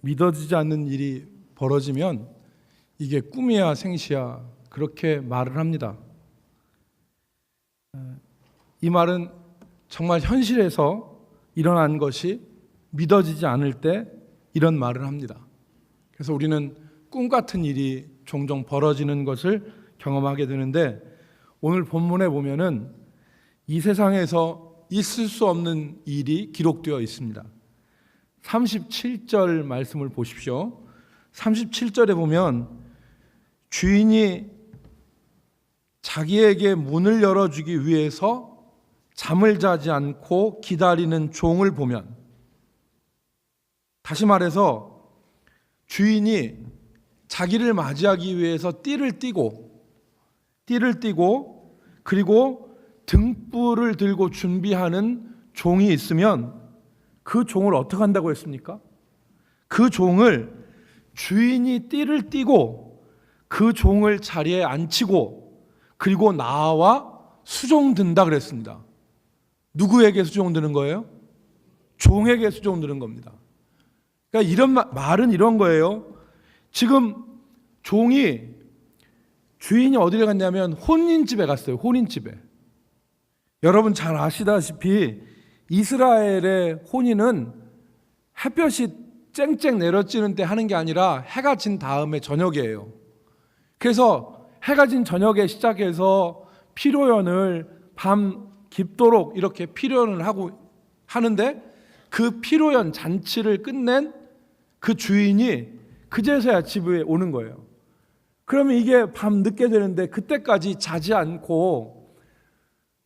믿어지지 않는 일이 벌어지면 이게 꿈이야 생시야 그렇게 말을 합니다. 이 말은 정말 현실에서 일어난 것이 믿어지지 않을 때 이런 말을 합니다. 그래서 우리는 꿈 같은 일이 종종 벌어지는 것을 경험하게 되는데 오늘 본문에 보면은 이 세상에서 있을 수 없는 일이 기록되어 있습니다. 37절 말씀을 보십시오. 37절에 보면 주인이 자기에게 문을 열어주기 위해서 잠을 자지 않고 기다리는 종을 보면 다시 말해서 주인이 자기를 맞이하기 위해서 띠를 띠고 띠를 띠고 그리고 등불을 들고 준비하는 종이 있으면 그 종을 어떻게 한다고 했습니까? 그 종을 주인이 띠를 띠고 그 종을 자리에 앉히고 그리고 나와 수종든다 그랬습니다. 누구에게 수종드는 거예요? 종에게 수종드는 겁니다. 그러니까 이런 마- 말은 이런 거예요. 지금 종이 주인이 어디를 갔냐면 혼인집에 갔어요. 혼인집에. 여러분 잘 아시다시피 이스라엘의 혼인은 햇볕이 쨍쨍 내려지는 때 하는 게 아니라 해가 진 다음에 저녁이에요. 그래서 해가 진 저녁에 시작해서 피로연을 밤 깊도록 이렇게 피로연을 하고 하는데 그 피로연 잔치를 끝낸 그 주인이 그제서야 집에 오는 거예요. 그러면 이게 밤 늦게 되는데 그때까지 자지 않고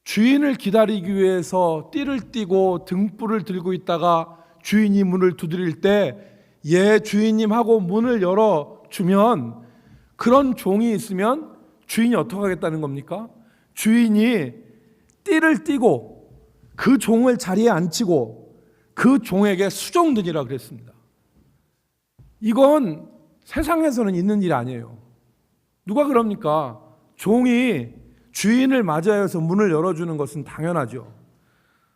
주인을 기다리기 위해서 띠를 띠고 등불을 들고 있다가 주인이 문을 두드릴 때 예 주인님 하고 문을 열어 주면 그런 종이 있으면 주인이 어떻게 하겠다는 겁니까? 주인이 띠를 띠고 그 종을 자리에 앉히고 그 종에게 수종드리라 그랬습니다. 이건 세상에서는 있는 일 아니에요. 누가 그럽니까? 종이 주인을 맞이하여서 문을 열어주는 것은 당연하죠.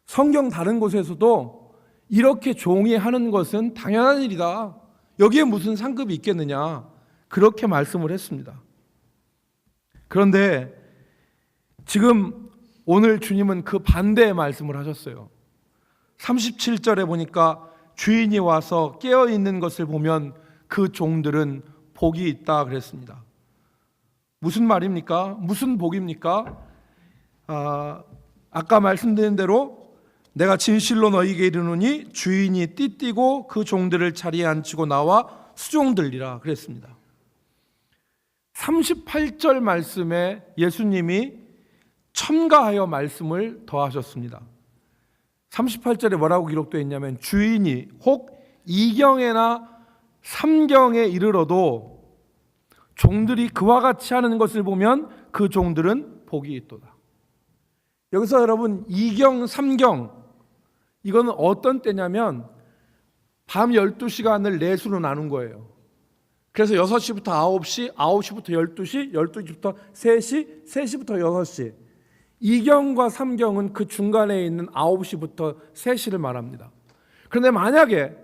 성경 다른 곳에서도 이렇게 종이 하는 것은 당연한 일이다. 여기에 무슨 상급이 있겠느냐. 그렇게 말씀을 했습니다. 그런데 지금 오늘 주님은 그 반대의 말씀을 하셨어요. 37절에 보니까 주인이 와서 깨어 있는 것을 보면 그 종들은 복이 있다 그랬습니다. 무슨 말입니까? 무슨 복입니까? 아, 아까 말씀드린 대로 내가 진실로 너희에게 이르노니 주인이 띠띠고 그 종들을 자리에 앉히고 나와 수종들리라 그랬습니다. 38절 말씀에 예수님이 첨가하여 말씀을 더하셨습니다. 38절에 뭐라고 기록되어 있냐면 주인이 혹 이경에나 삼경에 이르러도 종들이 그와 같이 하는 것을 보면 그 종들은 복이 있도다. 여기서 여러분 이경 삼경 이거는 어떤 때냐면 밤 12시간을 내수로 나눈 거예요. 그래서 6시부터 9시, 9시부터 12시, 12시부터 3시, 3시부터 6시. 이경과 삼경은 그 중간에 있는 9시부터 3시를 말합니다. 그런데 만약에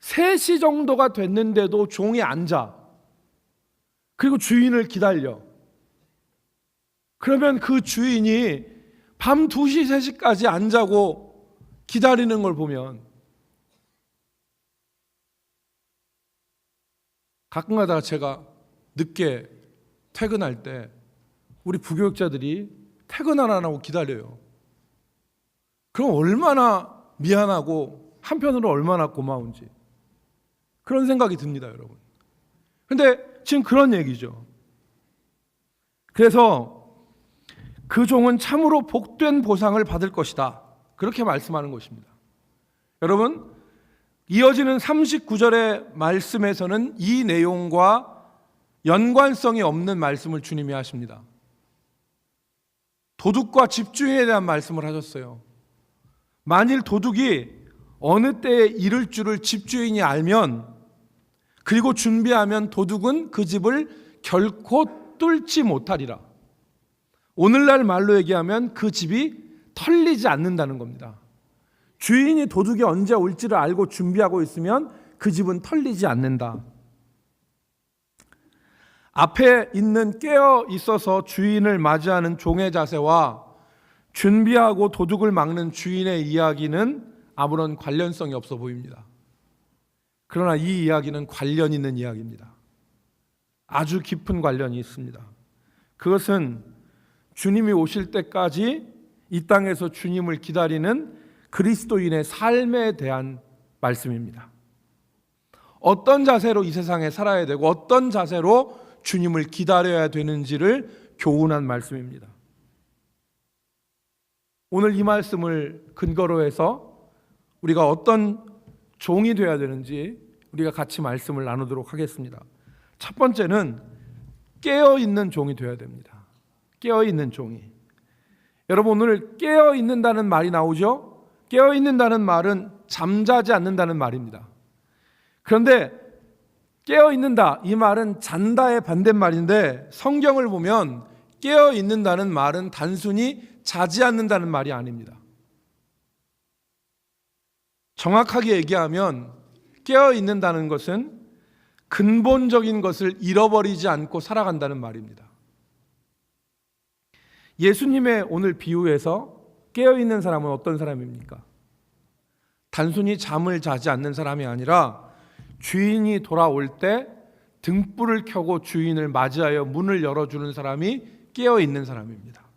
3시 정도가 됐는데도 종이 앉아. 그리고 주인을 기다려. 그러면 그 주인이 밤 2시, 3시까지 안 자고 기다리는 걸 보면 가끔 가다가 제가 늦게 퇴근할 때 우리 부교육자들이 퇴근 안 하고 기다려요. 그럼 얼마나 미안하고 한편으로 얼마나 고마운지 그런 생각이 듭니다, 여러분. 근데 지금 그런 얘기죠. 그래서 그 종은 참으로 복된 보상을 받을 것이다. 그렇게 말씀하는 것입니다. 여러분, 이어지는 39절의 말씀에서는 이 내용과 연관성이 없는 말씀을 주님이 하십니다. 도둑과 집주인에 대한 말씀을 하셨어요. 만일 도둑이 어느 때에 이를 줄을 집주인이 알면 그리고 준비하면 도둑은 그 집을 결코 뚫지 못하리라. 오늘날 말로 얘기하면 그 집이 털리지 않는다는 겁니다. 주인이 도둑이 언제 올지를 알고 준비하고 있으면 그 집은 털리지 않는다. 앞에 있는 깨어 있어서 주인을 맞이하는 종의 자세와 준비하고 도둑을 막는 주인의 이야기는 아무런 관련성이 없어 보입니다. 그러나 이 이야기는 관련 있는 이야기입니다. 아주 깊은 관련이 있습니다. 그것은 주님이 오실 때까지 이 땅에서 주님을 기다리는 그리스도인의 삶에 대한 말씀입니다. 어떤 자세로 이 세상에 살아야 되고 어떤 자세로 주님을 기다려야 되는지를 교훈한 말씀입니다. 오늘 이 말씀을 근거로 해서 우리가 어떤 종이 되어야 되는지 우리가 같이 말씀을 나누도록 하겠습니다. 첫 번째는 깨어 있는 종이 되어야 됩니다. 깨어 있는 종이. 여러분 오늘 깨어 있는다는 말이 나오죠? 깨어 있는다는 말은 잠자지 않는다는 말입니다. 그런데 깨어 있는다 이 말은 잔다의 반대말인데 성경을 보면 깨어 있는다는 말은 단순히 자지 않는다는 말이 아닙니다. 정확하게 얘기하면 깨어 있는다는 것은 근본적인 것을 잃어버리지 않고 살아간다는 말입니다. 예수님의 오늘 비유에서 깨어 있는 사람은 어떤 사람입니까? 단순히 잠을 자지 않는 사람이 아니라 주인이 돌아올 때 등불을 켜고 주인을 맞이하여 문을 열어주는 사람이 깨어 있는 사람입니다.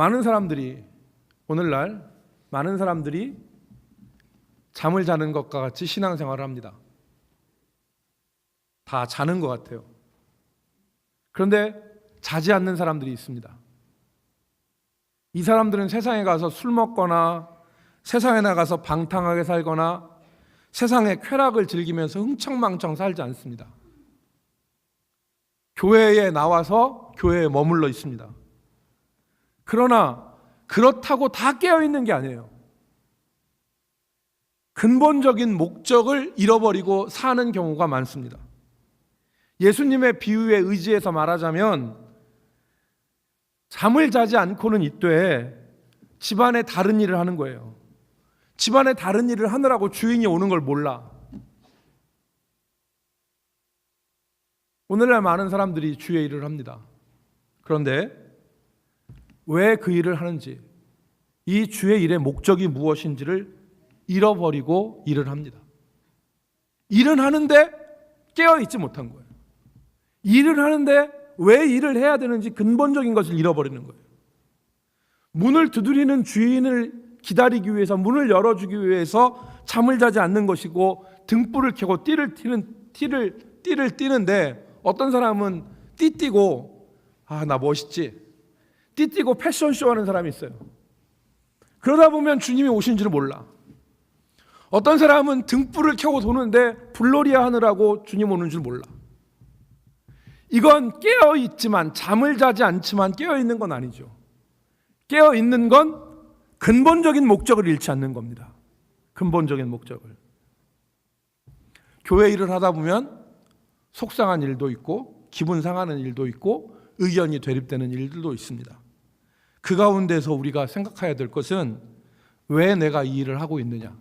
많은 사람들이 오늘날 많은 사람들이 잠을 자는 것과 같이 신앙생활을 합니다. 다 자는 것 같아요. 그런데 자지 않는 사람들이 있습니다. 이 사람들은 세상에 가서 술 먹거나 세상에 나가서 방탕하게 살거나 세상의 쾌락을 즐기면서 흥청망청 살지 않습니다. 교회에 나와서 교회에 머물러 있습니다. 그러나 그렇다고 다 깨어 있는 게 아니에요. 근본적인 목적을 잃어버리고 사는 경우가 많습니다. 예수님의 비유에 의지해서 말하자면 잠을 자지 않고는 이때 집안의 다른 일을 하는 거예요. 집안의 다른 일을 하느라고 주인이 오는 걸 몰라. 오늘날 많은 사람들이 주의 일을 합니다. 그런데 왜 그 일을 하는지, 이 주의 일의 목적이 무엇인지를 잃어버리고 일을 합니다. 일은 하는데 깨어 있지 못한 거예요. 일을 하는데 왜 일을 해야 되는지 근본적인 것을 잃어버리는 거예요. 문을 두드리는 주인을 기다리기 위해서 문을 열어주기 위해서 잠을 자지 않는 것이고 등불을 켜고 띠를 띠는 띠를 띠를 띠는데 어떤 사람은 띠 띠고 아 나 멋있지 띠 띠고 패션쇼 하는 사람이 있어요. 그러다 보면 주님이 오신 줄을 몰라. 어떤 사람은 등불을 켜고 도는데 불놀이야 하느라고 주님 오는 줄 몰라. 이건 깨어 있지만 잠을 자지 않지만 깨어 있는 건 아니죠. 깨어 있는 건 근본적인 목적을 잃지 않는 겁니다. 근본적인 목적을. 교회 일을 하다 보면 속상한 일도 있고 기분 상하는 일도 있고 의견이 대립되는 일들도 있습니다. 그 가운데서 우리가 생각해야 될 것은 왜 내가 이 일을 하고 있느냐?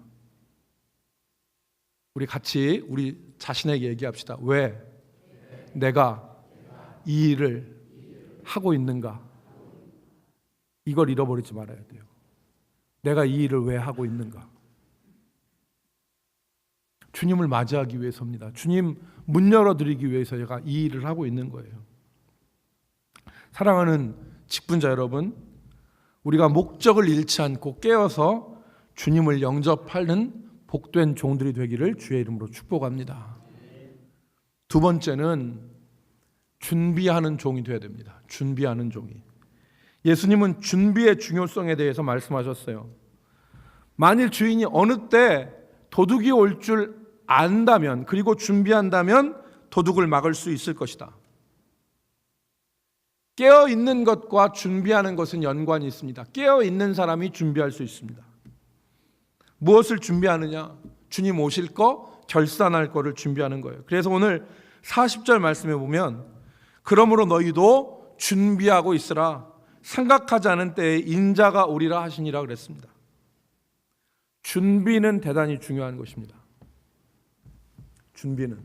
우리 같이 우리 자신에게 얘기합시다. 왜 내가 이 일을 하고 있는가? 이걸 잃어버리지 말아야 돼요. 내가 이 일을 왜 하고 있는가? 주님을 맞이하기 위해서입니다. 주님 문 열어드리기 위해서 제가 이 일을 하고 있는 거예요. 사랑하는 직분자 여러분, 우리가 목적을 잃지 않고 깨어서 주님을 영접하는 복된 종들이 되기를 주의 이름으로 축복합니다. 두 번째는 준비하는 종이 되어야 됩니다. 준비하는 종이. 예수님은 준비의 중요성에 대해서 말씀하셨어요. 만일 주인이 어느 때 도둑이 올 줄 안다면 그리고 준비한다면 도둑을 막을 수 있을 것이다. 깨어 있는 것과 준비하는 것은 연관이 있습니다. 깨어 있는 사람이 준비할 수 있습니다. 무엇을 준비하느냐? 주님 오실 거, 결산할 거를 준비하는 거예요. 그래서 오늘 40절 말씀에 보면 그러므로 너희도 준비하고 있으라 생각하지 않은 때에 인자가 오리라 하시니라 그랬습니다. 준비는 대단히 중요한 것입니다. 준비는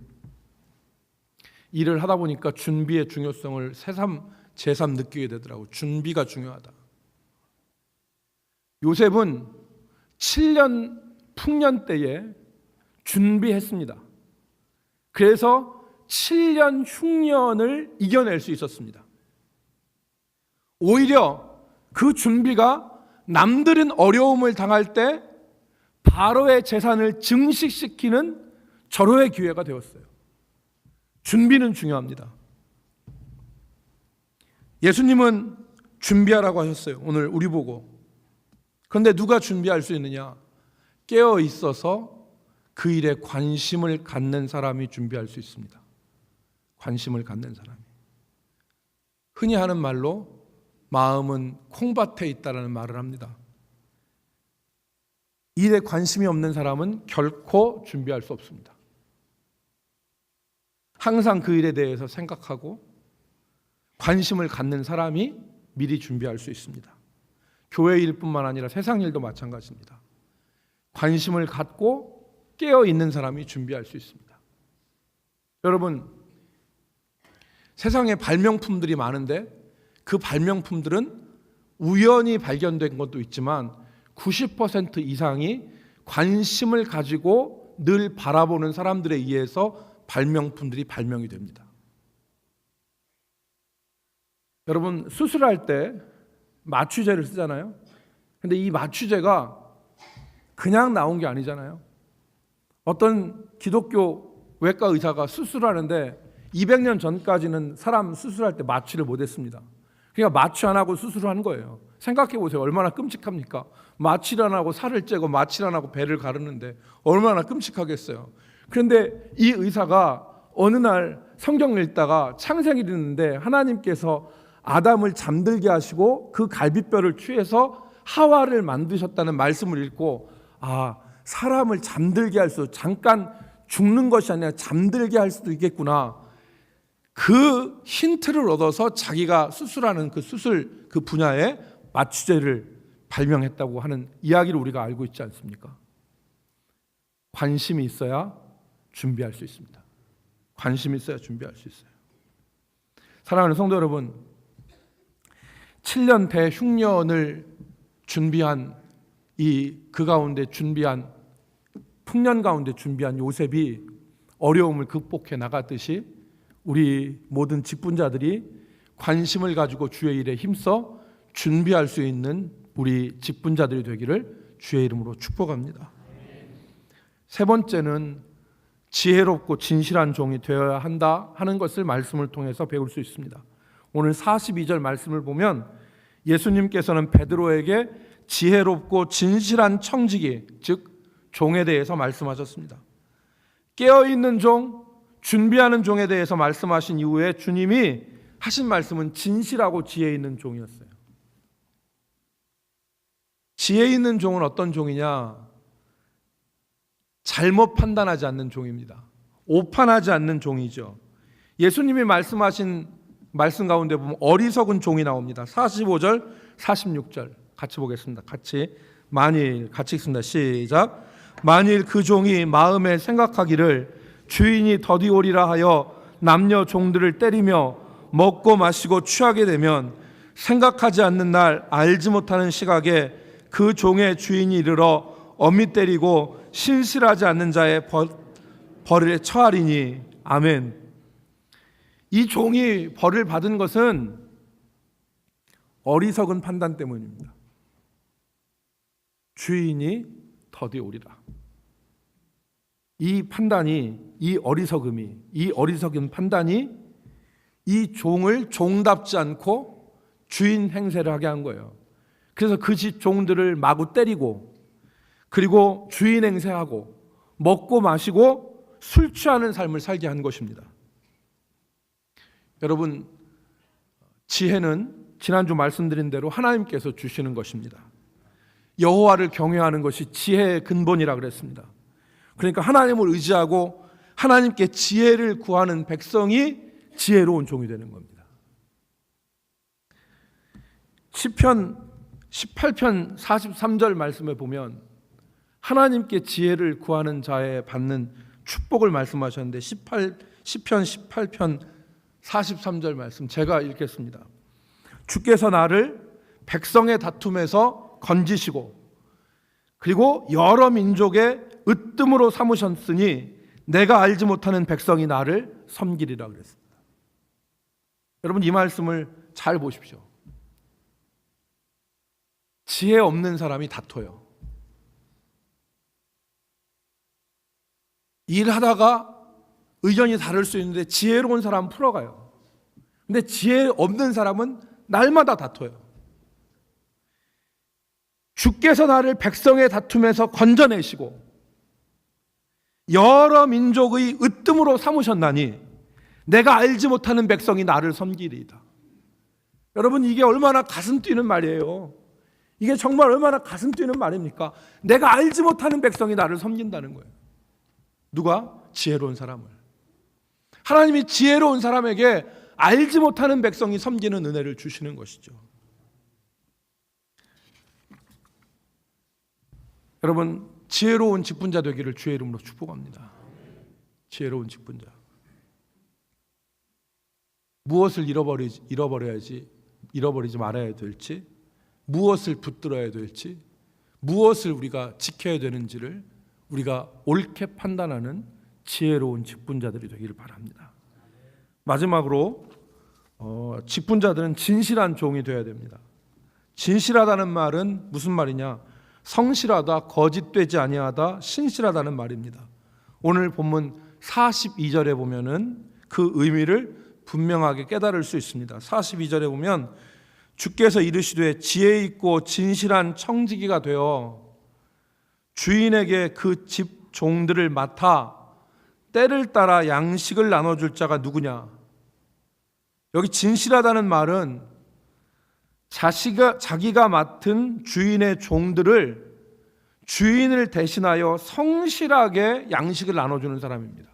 일을 하다 보니까 준비의 중요성을 새삼 제삼 느끼게 되더라고. 준비가 중요하다. 요셉은 7년 풍년 때에 준비했습니다. 그래서 7년 흉년을 이겨낼 수 있었습니다. 오히려 그 준비가 남들은 어려움을 당할 때 바로의 재산을 증식시키는 절호의 기회가 되었어요. 준비는 중요합니다. 예수님은 준비하라고 하셨어요. 오늘 우리 보고. 그런데 누가 준비할 수 있느냐? 깨어 있어서 그 일에 관심을 갖는 사람이 준비할 수 있습니다. 관심을 갖는 사람이. 흔히 하는 말로 마음은 콩밭에 있다라는 말을 합니다. 일에 관심이 없는 사람은 결코 준비할 수 없습니다. 항상 그 일에 대해서 생각하고 관심을 갖는 사람이 미리 준비할 수 있습니다. 교회 일뿐만 아니라 세상 일도 마찬가지입니다. 관심을 갖고 깨어 있는 사람이 준비할 수 있습니다. 여러분 세상에 발명품들이 많은데 그 발명품들은 우연히 발견된 것도 있지만 90% 이상이 관심을 가지고 늘 바라보는 사람들에 의해서 발명품들이 발명이 됩니다. 여러분 수술할 때 마취제를 쓰잖아요. 근데 이 마취제가 그냥 나온 게 아니잖아요. 어떤 기독교 외과 의사가 수술하는데 200년 전까지는 사람 수술할 때 마취를 못 했습니다. 그러니까 마취 안 하고 수술을 한 거예요. 생각해 보세요. 얼마나 끔찍합니까? 마취를 안 하고 살을 째고 마취를 안 하고 배를 가르는데 얼마나 끔찍하겠어요. 그런데 이 의사가 어느 날 성경을 읽다가 창세기 읽는데 하나님께서 아담을 잠들게 하시고 그 갈비뼈를 취해서 하와를 만드셨다는 말씀을 읽고 아 사람을 잠들게 할 수 잠깐 죽는 것이 아니라 잠들게 할 수도 있겠구나 그 힌트를 얻어서 자기가 수술하는 그 수술 그 분야에 마취제를 발명했다고 하는 이야기를 우리가 알고 있지 않습니까? 관심이 있어야 준비할 수 있습니다. 관심이 있어야 준비할 수 있어요. 사랑하는 성도 여러분, 7년 대흉년을 준비한 이 그 가운데 준비한 풍년 가운데 준비한 요셉이 어려움을 극복해 나갔듯이 우리 모든 직분자들이 관심을 가지고 주의 일에 힘써 준비할 수 있는 우리 직분자들이 되기를 주의 이름으로 축복합니다. 세 번째는 지혜롭고 진실한 종이 되어야 한다 하는 것을 말씀을 통해서 배울 수 있습니다. 오늘 42절 말씀을 보면 예수님께서는 베드로에게 지혜롭고 진실한 청지기 즉 종에 대해서 말씀하셨습니다. 깨어 있는 종, 준비하는 종에 대해서 말씀하신 이후에 주님이 하신 말씀은 진실하고 지혜 있는 종이었어요. 지혜 있는 종은 어떤 종이냐? 잘못 판단하지 않는 종입니다. 오판하지 않는 종이죠. 예수님이 말씀하신 말씀 가운데 보면 어리석은 종이 나옵니다. 45절, 46절 같이 보겠습니다. 같이 만일 같이 읽습니다. 시작. 만일 그 종이 마음에 생각하기를 주인이 더디오리라 하여 남녀 종들을 때리며 먹고 마시고 취하게 되면 생각하지 않는 날 알지 못하는 시각에 그 종의 주인이 이르러 엄히 때리고 신실하지 않는 자의 벌, 벌에 처하리니 아멘. 이 종이 벌을 받은 것은 어리석은 판단 때문입니다. 주인이 더디오리라. 이 판단이 이 어리석음이 이 어리석은 판단이 이 종을 종답지 않고 주인 행세를 하게 한 거예요. 그래서 그 집 종들을 마구 때리고 그리고 주인 행세하고 먹고 마시고 술 취하는 삶을 살게 한 것입니다. 여러분 지혜는 지난주 말씀드린 대로 하나님께서 주시는 것입니다. 여호와를 경외하는 것이 지혜의 근본이라 그랬습니다. 그러니까 하나님을 의지하고 하나님께 지혜를 구하는 백성이 지혜로운 종이 되는 겁니다. 시편 18편 43절 말씀에 보면 하나님께 지혜를 구하는 자에 받는 축복을 말씀하셨는데 18 10편 18편 43절 말씀 제가 읽겠습니다. 주께서 나를 백성의 다툼에서 건지시고 그리고 여러 민족의 으뜸으로 삼으셨으니 내가 알지 못하는 백성이 나를 섬기리라 그랬습니다. 여러분 이 말씀을 잘 보십시오. 지혜 없는 사람이 다퉈요. 일하다가 의견이 다를 수 있는데 지혜로운 사람은 풀어가요. 근데 지혜 없는 사람은 날마다 다퉈요. 주께서 나를 백성의 다툼에서 건져내시고 여러 민족의 으뜸으로 삼으셨나니 내가 알지 못하는 백성이 나를 섬기리이다. 여러분 이게 얼마나 가슴 뛰는 말이에요. 이게 정말 얼마나 가슴 뛰는 말입니까? 내가 알지 못하는 백성이 나를 섬긴다는 거예요. 누가? 지혜로운 사람을. 하나님이 지혜로운 사람에게 알지 못하는 백성이 섬기는 은혜를 주시는 것이죠. 여러분 지혜로운 직분자 되기를 주의 이름으로 축복합니다. 지혜로운 직분자. 무엇을 잃어버리 잃어버려야지 잃어버리지 말아야 될지 무엇을 붙들어야 될지 무엇을 우리가 지켜야 되는지를 우리가 옳게 판단하는 지혜로운 직분자들이 되기를 바랍니다. 마지막으로 어, 직분자들은 진실한 종이 되어야 됩니다. 진실하다는 말은 무슨 말이냐? 성실하다, 거짓되지 아니하다, 신실하다는 말입니다. 오늘 본문 42절에 보면은 그 의미를 분명하게 깨달을 수 있습니다. 42절에 보면 주께서 이르시되 지혜 있고 진실한 청지기가 되어 주인에게 그 집 종들을 맡아 때를 따라 양식을 나눠줄 자가 누구냐? 여기 진실하다는 말은 자시가 자기가 맡은 주인의 종들을 주인을 대신하여 성실하게 양식을 나눠주는 사람입니다.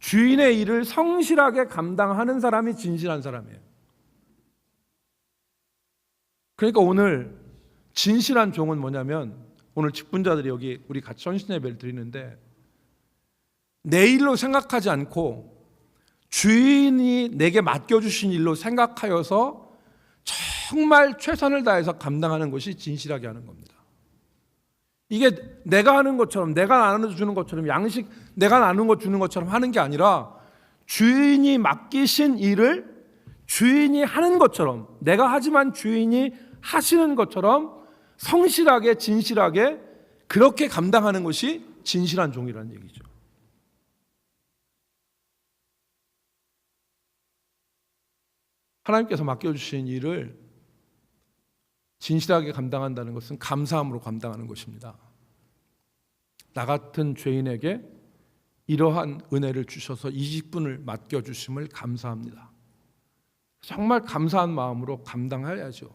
주인의 일을 성실하게 감당하는 사람이 진실한 사람이에요. 그러니까 오늘 진실한 종은 뭐냐면 오늘 직분자들이 여기 우리 같이 전신 예배를 드리는데 내 일로 생각하지 않고 주인이 내게 맡겨주신 일로 생각하여서 정말 최선을 다해서 감당하는 것이 진실하게 하는 겁니다. 이게 내가 하는 것처럼 내가 나눠 주는 것처럼 양식 내가 나누는 것 주는 것처럼 하는 게 아니라 주인이 맡기신 일을 주인이 하는 것처럼 내가 하지만 주인이 하시는 것처럼 성실하게 진실하게 그렇게 감당하는 것이 진실한 종이라는 얘기죠. 하나님께서 맡겨주신 일을 진실하게 감당한다는 것은 감사함으로 감당하는 것입니다. 나 같은 죄인에게 이러한 은혜를 주셔서 이 직분을 맡겨주심을 감사합니다. 정말 감사한 마음으로 감당해야죠.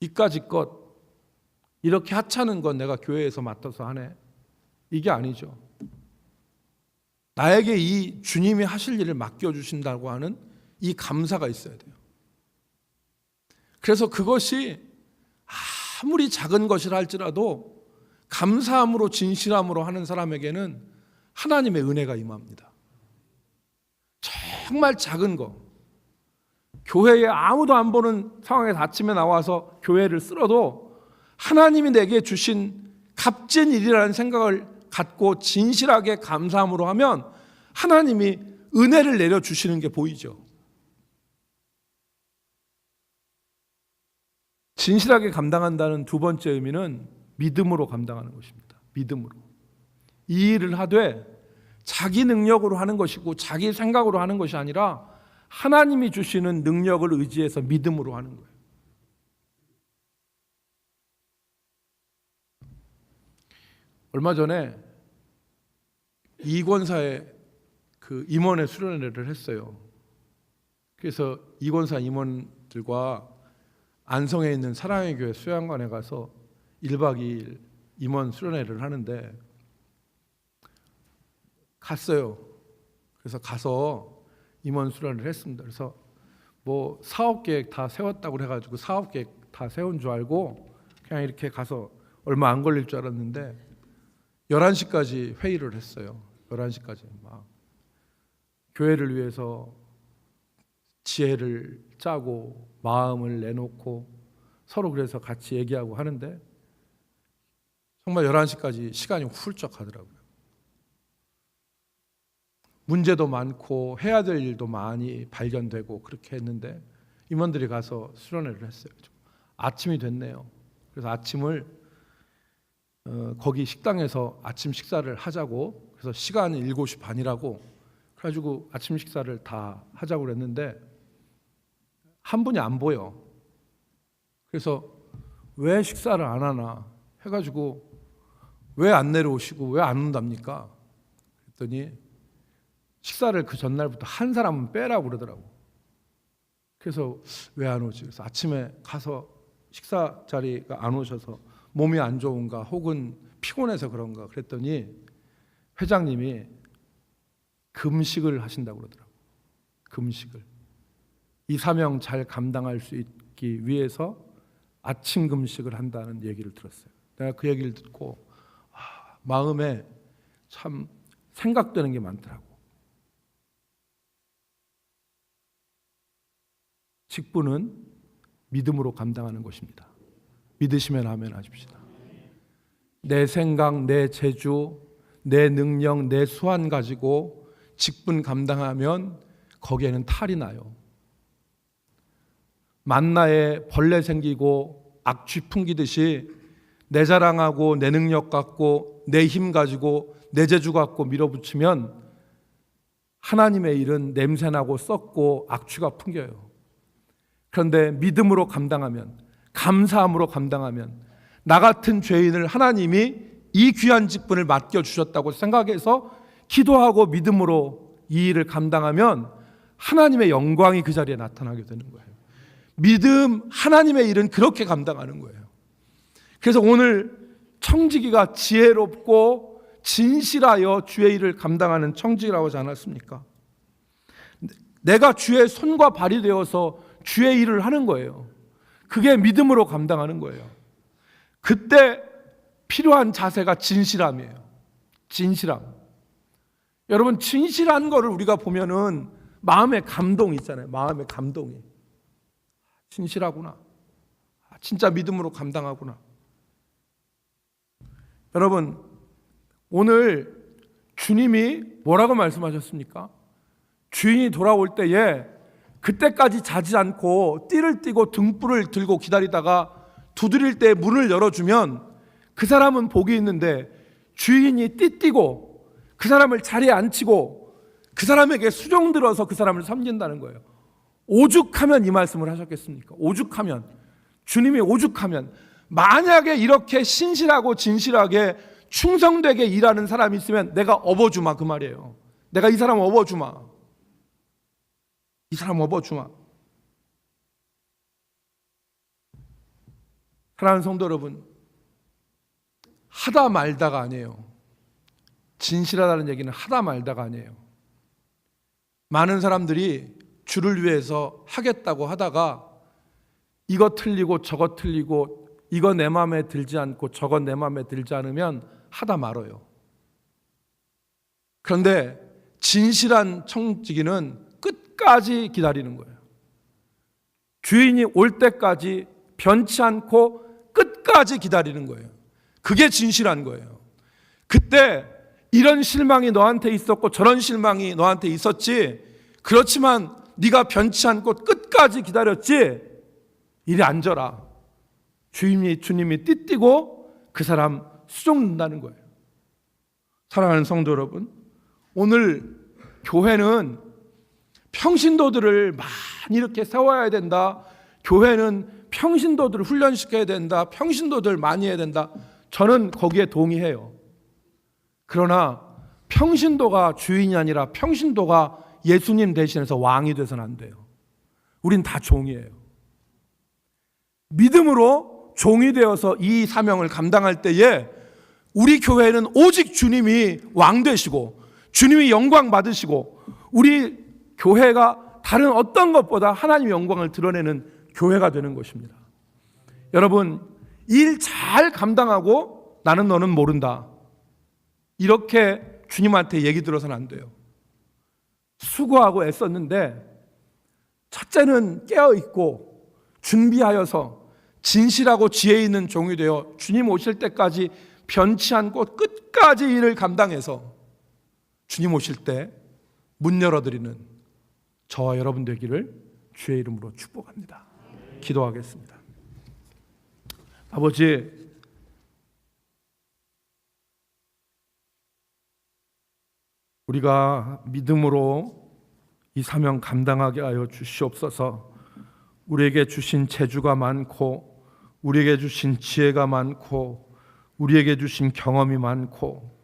이까지 것 이렇게 하찮은 건 내가 교회에서 맡아서 하네. 이게 아니죠. 나에게 이 주님이 하실 일을 맡겨주신다고 하는 이 감사가 있어야 돼요. 그래서 그것이 아무리 작은 것이라 할지라도 감사함으로 진실함으로 하는 사람에게는 하나님의 은혜가 임합니다. 정말 작은 거. 교회에 아무도 안 보는 상황에 아침에 나와서 교회를 쓸어도 하나님이 내게 주신 값진 일이라는 생각을 갖고 진실하게 감사함으로 하면 하나님이 은혜를 내려 주시는 게 보이죠. 진실하게 감당한다는 두 번째 의미는 믿음으로 감당하는 것입니다. 믿음으로. 이 일을 하되 자기 능력으로 하는 것이고 자기 생각으로 하는 것이 아니라 하나님이 주시는 능력을 의지해서 믿음으로 하는 거예요. 얼마 전에 이권사의 그 임원회 수련회를 했어요. 그래서 이권사 임원들과 안성에 있는 사랑의 교회 수양관에 가서 1박 2일 임원 수련회를 하는데 갔어요. 그래서 가서 임원 수련을 했습니다. 그래서 뭐 사업 계획 다 세웠다고 해가지고 사업 계획 다 세운 줄 알고 그냥 이렇게 가서 얼마 안 걸릴 줄 알았는데 11시까지 회의를 했어요. 11시까지 막 교회를 위해서 지혜를 짜고 마음을 내놓고 서로 그래서 같이 얘기하고 하는데 정말 11시까지 시간이 훌쩍 하더라고요. 문제도 많고 해야 될 일도 많이 발견되고 그렇게 했는데 임원들이 가서 수련회를 했어요. 아침이 됐네요. 그래서 아침을 어, 거기 식당에서 아침 식사를 하자고 그래서 시간이 7시 반이라고 그래가지고 아침 식사를 다 하자고 그랬는데 한 분이 안 보여. 그래서 왜 식사를 안 하나 해가지고 왜 안 내려오시고 왜 안 온답니까? 그랬더니 식사를 그 전날부터 한 사람은 빼라고 그러더라고. 그래서 왜 안 오지? 그래서 아침에 가서 식사 자리가 안 오셔서 몸이 안 좋은가 혹은 피곤해서 그런가 그랬더니 회장님이 금식을 하신다고 그러더라고. 금식을. 이 사명 잘 감당할 수 있기 위해서 아침 금식을 한다는 얘기를 들었어요. 내가 그 얘기를 듣고 아, 마음에 참 생각되는 게 많더라고. 직분은 믿음으로 감당하는 것입니다. 믿으시면 아멘 하십시다. 내 생각, 내 재주, 내 능력, 내 수완 가지고 직분 감당하면 거기에는 탈이 나요. 만나에 벌레 생기고 악취 풍기듯이 내 자랑하고 내 능력 갖고 내 힘 가지고 내 재주 갖고 밀어붙이면 하나님의 일은 냄새나고 썩고 악취가 풍겨요. 그런데 믿음으로 감당하면 감사함으로 감당하면 나 같은 죄인을 하나님이 이 귀한 직분을 맡겨 주셨다고 생각해서 기도하고 믿음으로 이 일을 감당하면 하나님의 영광이 그 자리에 나타나게 되는 거예요. 믿음 하나님의 일은 그렇게 감당하는 거예요. 그래서 오늘 청지기가 지혜롭고 진실하여 주의 일을 감당하는 청지기라고 하지 않았습니까? 내가 주의 손과 발이 되어서 주의 일을 하는 거예요. 그게 믿음으로 감당하는 거예요. 그때 필요한 자세가 진실함이에요. 진실함. 여러분 진실한 거를 우리가 보면은 마음의 감동이 있잖아요. 마음의 감동이. 진실하구나. 아, 진짜 믿음으로 감당하구나. 여러분 오늘 주님이 뭐라고 말씀하셨습니까? 주인이 돌아올 때에 그때까지 자지 않고 띠를 띠고 등불을 들고 기다리다가 두드릴 때 문을 열어주면 그 사람은 복이 있는데 주인이 띠띠고 그 사람을 자리에 앉히고 그 사람에게 수종 들어서 그 사람을 섬긴다는 거예요. 오죽하면 이 말씀을 하셨겠습니까? 오죽하면 주님이 오죽하면 만약에 이렇게 신실하고 진실하게 충성되게 일하는 사람이 있으면 내가 업어주마 그 말이에요. 내가 이 사람 업어주마. 이 사람 업어주마. 사랑하는 성도 여러분, 하다 말다가 아니에요. 진실하다는 얘기는 하다 말다가 아니에요. 많은 사람들이 주를 위해서 하겠다고 하다가 이거 틀리고 저거 틀리고 이거 내 마음에 들지 않고 저거 내 마음에 들지 않으면 하다 말아요. 그런데 진실한 청지기는 끝까지 기다리는 거예요. 주인이 올 때까지 변치 않고 끝까지 기다리는 거예요. 그게 진실한 거예요. 그때 이런 실망이 너한테 있었고 저런 실망이 너한테 있었지. 그렇지만 네가 변치 않고 끝까지 기다렸지. 이리 앉아라. 주님이 주님이 띠띠고 그 사람 수종는다는 거예요. 사랑하는 성도 여러분, 오늘 교회는 평신도들을 많이 이렇게 세워야 된다. 교회는 평신도들을 훈련시켜야 된다. 평신도들 많이 해야 된다. 저는 거기에 동의해요. 그러나 평신도가 주인이 아니라 평신도가 예수님 대신해서 왕이 돼서는 안 돼요. 우린 다 종이에요. 믿음으로 종이 되어서 이 사명을 감당할 때에 우리 교회는 오직 주님이 왕 되시고 주님이 영광 받으시고 우리 교회가 다른 어떤 것보다 하나님의 영광을 드러내는 교회가 되는 것입니다. 여러분, 일 잘 감당하고 나는 너는 모른다. 이렇게 주님한테 얘기 들어서는 안 돼요. 수고하고 애썼는데 첫째는 깨어 있고 준비하여서 진실하고 지혜 있는 종이 되어 주님 오실 때까지 변치 않고 끝까지 일을 감당해서 주님 오실 때 문 열어드리는 저와 여러분 되기를 주의 이름으로 축복합니다. 기도하겠습니다. 아버지, 우리가 믿음으로 이 사명 감당하게 하여 주시옵소서. 우리에게 주신 재주가 많고, 우리에게 주신 지혜가 많고, 우리에게 주신 경험이 많고,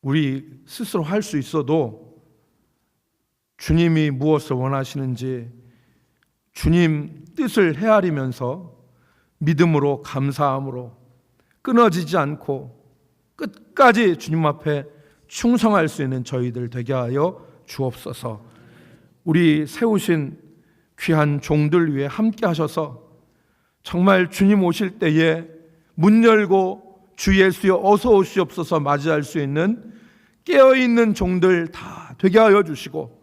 우리 스스로 할 수 있어도 주님이 무엇을 원하시는지 주님 뜻을 헤아리면서 믿음으로 감사함으로 끊어지지 않고 끝까지 주님 앞에 충성할 수 있는 저희들 되게 하여 주옵소서. 우리 세우신 귀한 종들 위해 함께 하셔서 정말 주님 오실 때에 문 열고 주 예수여 어서 오시옵소서 맞이할 수 있는 깨어 있는 종들 다 되게 하여 주시고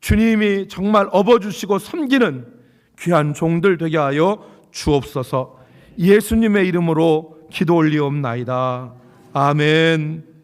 주님이 정말 업어 주시고 섬기는 귀한 종들 되게 하여 주옵소서. 예수님의 이름으로 기도 올리옵나이다. 아멘.